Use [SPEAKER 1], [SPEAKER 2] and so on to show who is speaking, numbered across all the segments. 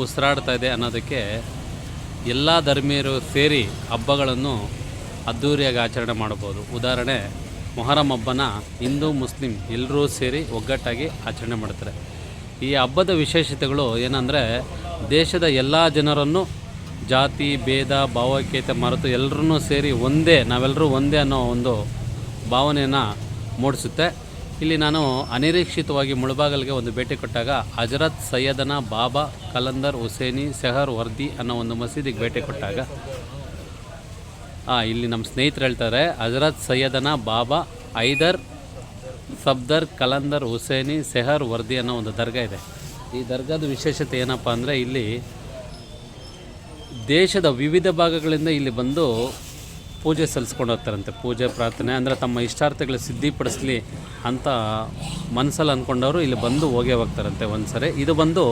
[SPEAKER 1] ಉಸಿರಾಡ್ತಾ ಇದೆ ಅನ್ನೋದಕ್ಕೆ ಎಲ್ಲ ಧರ್ಮೀಯರು ಸೇರಿ ಹಬ್ಬಗಳನ್ನು ಅದ್ಧೂರಿಯಾಗಿ ಆಚರಣೆ ಮಾಡ್ಬೋದು ಉದಾಹರಣೆ, ಮೊಹರಂ ಹಬ್ಬನ ಹಿಂದೂ, ಮುಸ್ಲಿಂ ಎಲ್ಲರೂ ಸೇರಿ ಒಗ್ಗಟ್ಟಾಗಿ ಆಚರಣೆ ಮಾಡ್ತಾರೆ. ಈ ಹಬ್ಬದ ವಿಶೇಷತೆಗಳು ಏನಂದರೆ, ದೇಶದ ಎಲ್ಲ ಜನರನ್ನು ಜಾತಿ, ಭೇದ, ಭಾವೈಕ್ಯತೆ ಮರೆತು ಎಲ್ಲರನ್ನೂ ಸೇರಿ ಒಂದೇ, ನಾವೆಲ್ಲರೂ ಒಂದೇ ಅನ್ನೋ ಒಂದು ಭಾವನೆಯನ್ನು ಮೂಡಿಸುತ್ತೆ. ಇಲ್ಲಿ ನಾನು ಅನಿರೀಕ್ಷಿತವಾಗಿ ಮುಳಬಾಗಲ್ಗೆ ಒಂದು ಭೇಟಿ ಕೊಟ್ಟಾಗ ಹಜರತ್ ಸೈಯದನ ಬಾಬಾ ಕಲಂದರ್ ಹುಸೇನಿ ಸೆಹರ್ ವರ್ದಿ ಅನ್ನೋ ಒಂದು ಮಸೀದಿಗೆ ಭೇಟಿ ಕೊಟ್ಟಾಗ. ಹಾಂ ಇಲ್ಲಿ ನಮ್ಮ ಸ್ನೇಹಿತರು ಹೇಳ್ತಾರೆ, ಹಜರತ್ ಸೈಯದನ ಬಾಬಾ ಐದರ್ ಸಬ್ದರ್ ಕಲಂದರ್ ಹುಸೇನಿ ಸೆಹರ್ ವರ್ದಿ ಅನ್ನೋ ಒಂದು ದರ್ಗಾ ಇದೆ. ಈ ದರ್ಗಾದ ವಿಶೇಷತೆ ಏನಪ್ಪ ಅಂದರೆ ಇಲ್ಲಿ ದೇಶದ ವಿವಿಧ ಭಾಗಗಳಿಂದ ಇಲ್ಲಿ ಬಂದು ಪೂಜೆ ಸಲ್ಲಿಸ್ಕೊಂಡು ಹೋಗ್ತಾರಂತೆ. ಪೂಜೆ, ಪ್ರಾರ್ಥನೆ, ಅಂದರೆ ತಮ್ಮ ಇಷ್ಟಾರ್ಥಗಳ ಸಿದ್ಧಿಪಡಿಸ್ಲಿ ಅಂತ ಮನಸ್ಸಲ್ಲಿ ಅಂದ್ಕೊಂಡವರು ಇಲ್ಲಿ ಬಂದು ಹೋಗೇ ಹೋಗ್ತಾರಂತೆ ಒಂದು ಸರಿ ಇದು ಬಂದು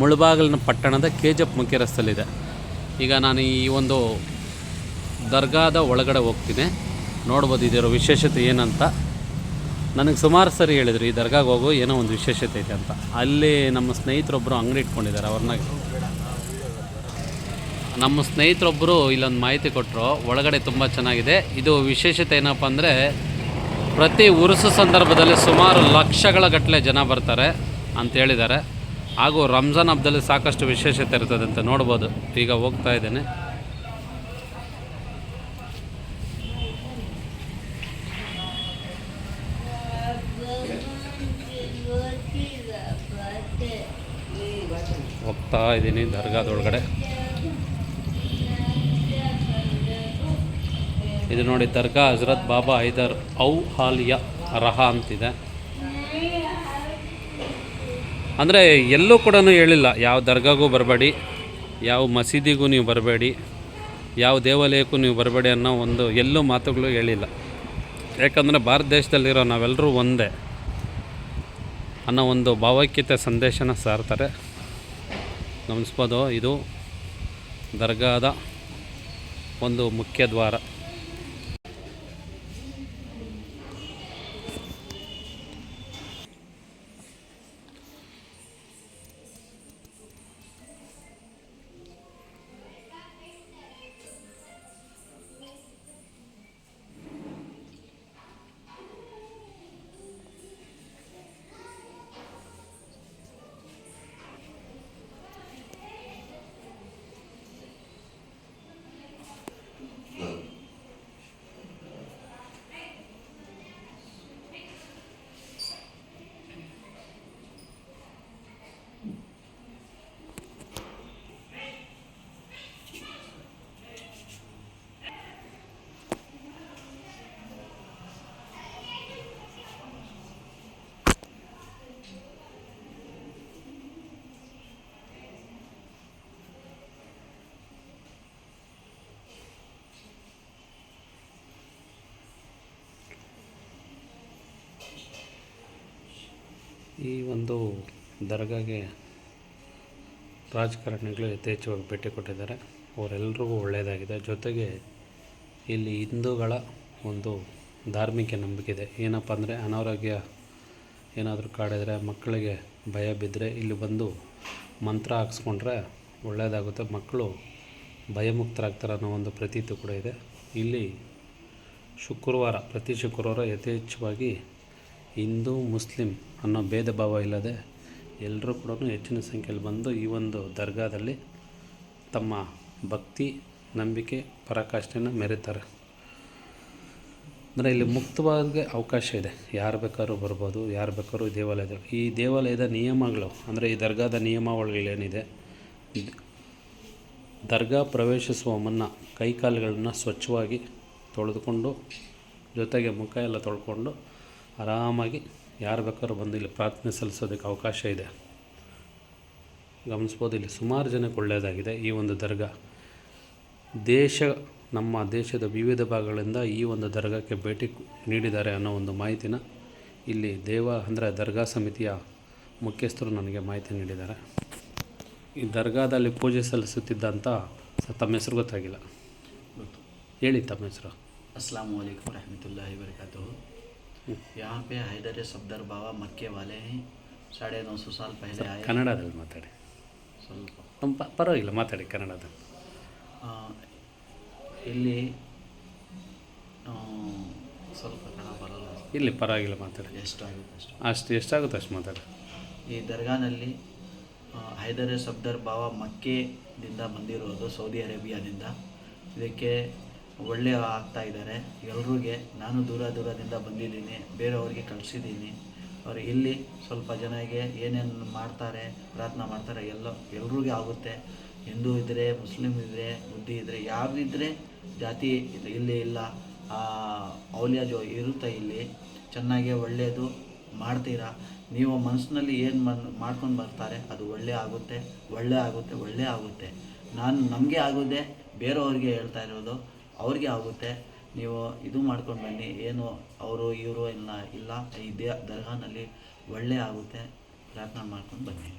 [SPEAKER 1] ಮುಳುಬಾಗಿಲಿನ ಪಟ್ಟಣದ ಕೆ ಜಪ್ ಮುಖ್ಯ ರಸ್ತೆಯಲ್ಲಿದೆ ಈಗ ನಾನು ಈ ಒಂದು ದರ್ಗಾದ ಒಳಗಡೆ ಹೋಗ್ತೀನಿ. ನೋಡ್ಬೋದು ಇದರ ವಿಶೇಷತೆ ಏನಂತ. ನನಗೆ ಸುಮಾರು ಸರಿ ಹೇಳಿದರು, ಈ ದರ್ಗಾಗೆ ಹೋಗೋ ಏನೋ ಒಂದು ವಿಶೇಷತೆ ಇದೆ ಅಂತ. ಅಲ್ಲಿ ನಮ್ಮ ಸ್ನೇಹಿತರೊಬ್ಬರು ಅಂಗಡಿ ಇಟ್ಕೊಂಡಿದ್ದಾರೆ, ಅವ್ರನ್ನ ನಮ್ಮ ಸ್ನೇಹಿತರೊಬ್ಬರು ಇಲ್ಲೊಂದು ಮಾಹಿತಿ ಕೊಟ್ಟರು ಒಳಗಡೆ ತುಂಬ ಚೆನ್ನಾಗಿದೆ. ಇದು ವಿಶೇಷತೆ ಏನಪ್ಪ ಅಂದರೆ, ಪ್ರತಿ ಉರುಸು ಸಂದರ್ಭದಲ್ಲಿ ಸುಮಾರು ಲಕ್ಷಗಳ ಗಟ್ಟಲೆ ಜನ ಬರ್ತಾರೆ ಅಂತ ಹೇಳಿದ್ದಾರೆ. ಹಾಗೂ ರಂಜಾನ್ ಹಬ್ಬದಲ್ಲಿ ಸಾಕಷ್ಟು ವಿಶೇಷತೆ ಇರ್ತದೆ ಅಂತ ನೋಡ್ಬೋದು. ಈಗ ಹೋಗ್ತಾ ಇದ್ದೇನೆ. ಹೋಗ್ತಾ ಇದ್ದೀನಿ ದರ್ಗಾದೊಳಗಡೆ. ಇದು ನೋಡಿ ದರ್ಗಾ ಹಜರತ್ ಬಾಬಾ ಐದರ್ ಔ ಹಾಲಿಯ ರಹ ಅಂತಿದೆ. ಅಂದರೆ ಎಲ್ಲೂ ಕೂಡ ಹೇಳಿಲ್ಲ, ಯಾವ ದರ್ಗಾಗೂ ಬರಬೇಡಿ, ಯಾವ ಮಸೀದಿಗೂ ನೀವು ಬರಬೇಡಿ, ಯಾವ ದೇವಾಲಯಕ್ಕೂ ನೀವು ಬರಬೇಡಿ ಅನ್ನೋ ಒಂದು ಎಲ್ಲೂ ಮಾತುಗಳು ಹೇಳಿಲ್ಲ. ಯಾಕಂದರೆ ಭಾರತ ದೇಶದಲ್ಲಿರೋ ನಾವೆಲ್ಲರೂ ಒಂದೇ ಅನ್ನೋ ಒಂದು ಭಾವೈಕ್ಯತೆ ಸಂದೇಶನ ಸಾರ್ತಾರೆ. ಗಮನಿಸ್ಬೋದು, ಇದು ದರ್ಗಾದ ಒಂದು ಮುಖ್ಯ ದ್ವಾರ. ಈ ಒಂದು ದರ್ಗಾಗೆ ರಾಜಕಾರಣಿಗಳು ಯಥೇಚ್ಛವಾಗಿ ಭೇಟಿ ಕೊಟ್ಟಿದ್ದಾರೆ. ಅವರೆಲ್ಲರಿಗೂ ಒಳ್ಳೆಯದಾಗಿದೆ. ಜೊತೆಗೆ ಇಲ್ಲಿ ಹಿಂದೂಗಳ ಒಂದು ಧಾರ್ಮಿಕ ನಂಬಿಕೆ ಇದೆ. ಏನಪ್ಪ ಅಂದರೆ ಅನಾರೋಗ್ಯ ಏನಾದರೂ ಕಾಡಿದರೆ, ಮಕ್ಕಳಿಗೆ ಭಯ ಬಿದ್ದರೆ ಇಲ್ಲಿ ಬಂದು ಮಂತ್ರ ಹಾಕ್ಸ್ಕೊಂಡ್ರೆ ಒಳ್ಳೆಯದಾಗುತ್ತೆ. ಮಕ್ಕಳು ಭಯಮುಕ್ತರಾಗ್ತಾರೆ ಅನ್ನೋ ಒಂದು ಪ್ರತೀತಿ ಕೂಡ ಇದೆ. ಇಲ್ಲಿ ಶುಕ್ರವಾರ, ಪ್ರತಿ ಶುಕ್ರವಾರ ಯಥೇಚ್ಛವಾಗಿ ಹಿಂದೂ, ಮುಸ್ಲಿಂ ಅನ್ನೋ ಭೇದ ಭಾವ ಇಲ್ಲದೆ ಎಲ್ಲರೂ ಕೂಡ ಹೆಚ್ಚಿನ ಸಂಖ್ಯೆಯಲ್ಲಿ ಬಂದು ಈ ಒಂದು ದರ್ಗಾದಲ್ಲಿ ತಮ್ಮ ಭಕ್ತಿ, ನಂಬಿಕೆ, ಪರಾಕಾಷ್ಠೆಯನ್ನು ಮೆರೀತಾರೆ. ಅಂದರೆ ಇಲ್ಲಿ ಮುಕ್ತವಾಗಿ ಅವಕಾಶ ಇದೆ. ಯಾರು ಬೇಕಾದ್ರೂ ಬರ್ಬೋದು, ಯಾರು ಬೇಕಾದ್ರೂ ದೇವಾಲಯದ ಈ ದೇವಾಲಯದ ನಿಯಮಗಳು, ಅಂದರೆ ಈ ದರ್ಗಾದ ನಿಯಮಾವಳಿಗಳೇನಿದೆ, ದರ್ಗಾ ಪ್ರವೇಶಿಸುವ ಮುನ್ನ ಕೈಕಾಲುಗಳನ್ನ ಸ್ವಚ್ಛವಾಗಿ ತೊಳೆದುಕೊಂಡು, ಜೊತೆಗೆ ಮುಖ ಎಲ್ಲ ತೊಳ್ಕೊಂಡು ಆರಾಮಾಗಿ ಯಾರು ಬೇಕಾದ್ರೂ ಬಂದು ಇಲ್ಲಿ ಪ್ರಾರ್ಥನೆ ಸಲ್ಲಿಸೋದಕ್ಕೆ ಅವಕಾಶ ಇದೆ. ಗಮನಿಸ್ಬೋದು, ಇಲ್ಲಿ ಸುಮಾರು ಜನಕ್ಕೆ ಒಳ್ಳೆಯದಾಗಿದೆ. ಈ ಒಂದು ದರ್ಗಾ ದೇಶ, ನಮ್ಮ ದೇಶದ ವಿವಿಧ ಭಾಗಗಳಿಂದ ಈ ಒಂದು ದರ್ಗಾಕ್ಕೆ ಭೇಟಿ ನೀಡಿದ್ದಾರೆ ಅನ್ನೋ ಒಂದು ಮಾಹಿತಿನ ಇಲ್ಲಿ ದೇವ, ಅಂದರೆ ದರ್ಗಾ ಸಮಿತಿಯ ಮುಖ್ಯಸ್ಥರು ನನಗೆ ಮಾಹಿತಿ ನೀಡಿದ್ದಾರೆ. ಈ ದರ್ಗಾದಲ್ಲಿ ಪೂಜೆ ಸಲ್ಲಿಸುತ್ತಿದ್ದಂಥ ತಮ್ಮ ಹೆಸರು ಗೊತ್ತಾಗಿಲ್ಲ. ಹೇಳಿ ತಮ್ಮ ಹೆಸರು.
[SPEAKER 2] ಅಸ್ಲಾಂ ವಲೈಕುಮ್ ರಹಮತುಲ್ಲಾಹಿ यहाँ पे हैदर सफदर बाबा मक्के वाले हैं साढ़े नौ सौ साल पहले आए
[SPEAKER 1] ಕನ್ನಡದಲ್ಲಿ ಮಾತಾಡಿ
[SPEAKER 2] ಸ್ವಲ್ಪ
[SPEAKER 1] ನಮ್ಮ ಪ ಪರವಾಗಿಲ್ಲ ಮಾತಾಡಿ ಕನ್ನಡದ
[SPEAKER 2] ಆ, ಇಲ್ಲಿ ಆ, ಸ್ವಲ್ಪ ಕನ್ನಡ ಬರಲ್ಲ
[SPEAKER 1] ಇಲ್ಲಿ ಪರವಾಗಿಲ್ಲ ಮಾತಾಡಿ
[SPEAKER 2] ಎಷ್ಟಾಗುತ್ತೆ ಅಷ್ಟು
[SPEAKER 1] ಅಷ್ಟು ಎಷ್ಟಾಗುತ್ತೆ ಅಷ್ಟು ಮಾತಾಡಿ
[SPEAKER 2] ಈ ದರ್ಗಾನಲ್ಲಿ ಆ, ಹೈದರ್ ಸಫ್ದರ್ ಬಾವ ಮಕ್ಕೆದಿಂದ ಬಂದಿರೋದು ಸೌದಿ ಅರೇಬಿಯಾದಿಂದ ಇದಕ್ಕೆ ಒಳ್ಳೆಯ ಆಗ್ತಾ ಇದ್ದಾರೆ. ಎಲ್ರಿಗೆ ನಾನು ದೂರ ದೂರದಿಂದ ಬಂದಿದ್ದೀನಿ, ಬೇರೆಯವ್ರಿಗೆ ಕಳಿಸಿದ್ದೀನಿ. ಅವರು ಇಲ್ಲಿ ಸ್ವಲ್ಪ ಜನಕ್ಕೆ ಏನೇನು ಮಾಡ್ತಾರೆ, ಪ್ರಾರ್ಥನೆ ಮಾಡ್ತಾರೆ, ಎಲ್ಲ ಎಲ್ರಿಗೂ ಆಗುತ್ತೆ. ಹಿಂದೂ ಇದ್ದರೆ ಮುಸ್ಲಿಮ್ ಇದ್ದರೆ ಬುದ್ಧಿ ಇದ್ದರೆ ಯಾರಿದ್ದರೆ ಜಾತಿ ಇಲ್ಲಿ ಇಲ್ಲ. ಅವಲ್ಯ ಜೋ ಇರುತ್ತೆ ಇಲ್ಲಿ. ಚೆನ್ನಾಗೆ ಒಳ್ಳೆಯದು ಮಾಡ್ತೀರಾ? ನೀವು ಮನಸ್ಸಿನಲ್ಲಿ ಏನು ಮನ್ ಮಾಡ್ಕೊಂಡು ಬರ್ತಾರೆ, ಅದು ಒಳ್ಳೆ ಆಗುತ್ತೆ ಒಳ್ಳೆ ಆಗುತ್ತೆ ಒಳ್ಳೆ ಆಗುತ್ತೆ. ನಾನು ನಮಗೆ ಆಗೋದೇ ಬೇರೆಯವ್ರಿಗೆ ಹೇಳ್ತಾ ಇರೋದು. ಅವ್ರಿಗೆ ಆಗುತ್ತೆ. ನೀವು ಇದು ಮಾಡ್ಕೊಂಡು ಬನ್ನಿ. ಏನು ಅವರು ಇವರು ಇಲ್ಲ ಇಲ್ಲ, ಈ ದರ್ಗಾನಲ್ಲಿ ಒಳ್ಳೆ ಆಗುತ್ತೆ. ಪ್ರಾರ್ಥನೆ ಮಾಡ್ಕೊಂಡು ಬನ್ನಿ.